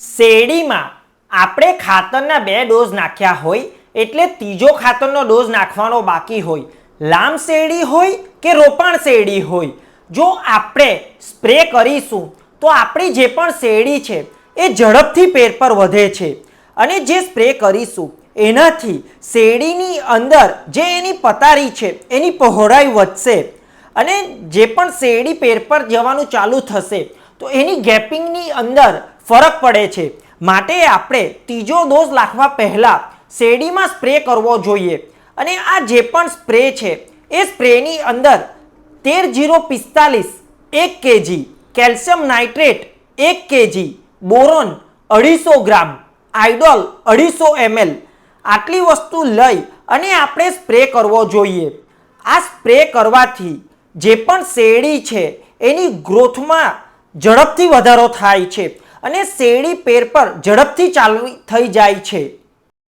શેરડીમાં આપણે ખાતરના બે ડોઝ નાખ્યા હોય, એટલે ત્રીજો ખાતરનો ડોઝ નાખવાનો બાકી હોય. લામ શેરડી હોય કે રોપાણ શેરડી હોય? જો આપણે સ્પ્રે કરીશું, તો આપણી જે પણ શેરડી છે, એ ઝડપથી પેર પર વધે છે. અને જે સ્પ્રે કરીશું, એનાથી શેરડીની અંદર જે એની પતારી છે, એની પહોળાઈ વધશે. અને જે પણ શેરડી પેર પર જવાનું ચાલુ થશે, તો એની ગેપિંગની અંદર ફરક પડે છે. માટે આપણે ત્રીજો ડોઝ લાખવા પહેલાં શેરડીમાં સ્પ્રે કરવો જોઈએ. અને આ જે પણ સ્પ્રે છે, એ સ્પ્રેની અંદર તેર જીરો પિસ્તાલીસ એક કેજી, કેલ્શિયમ નાઇટ્રેટ, એક કેજી, બોરોન અઢીસો ગ્રામ, આઇડોલ અઢીસો એમએલ, આટલી વસ્તુ લઈ અને આપણે સ્પ્રે કરવો જોઈએ. આ સ્પ્રે કરવાથી જે પણ શેરડી છે, એની ગ્રોથમાં ઝડપથી વધારો થાય છે. અને શેરડી પેર પર ઝડપથી ચાલુ થઈ જાય છે.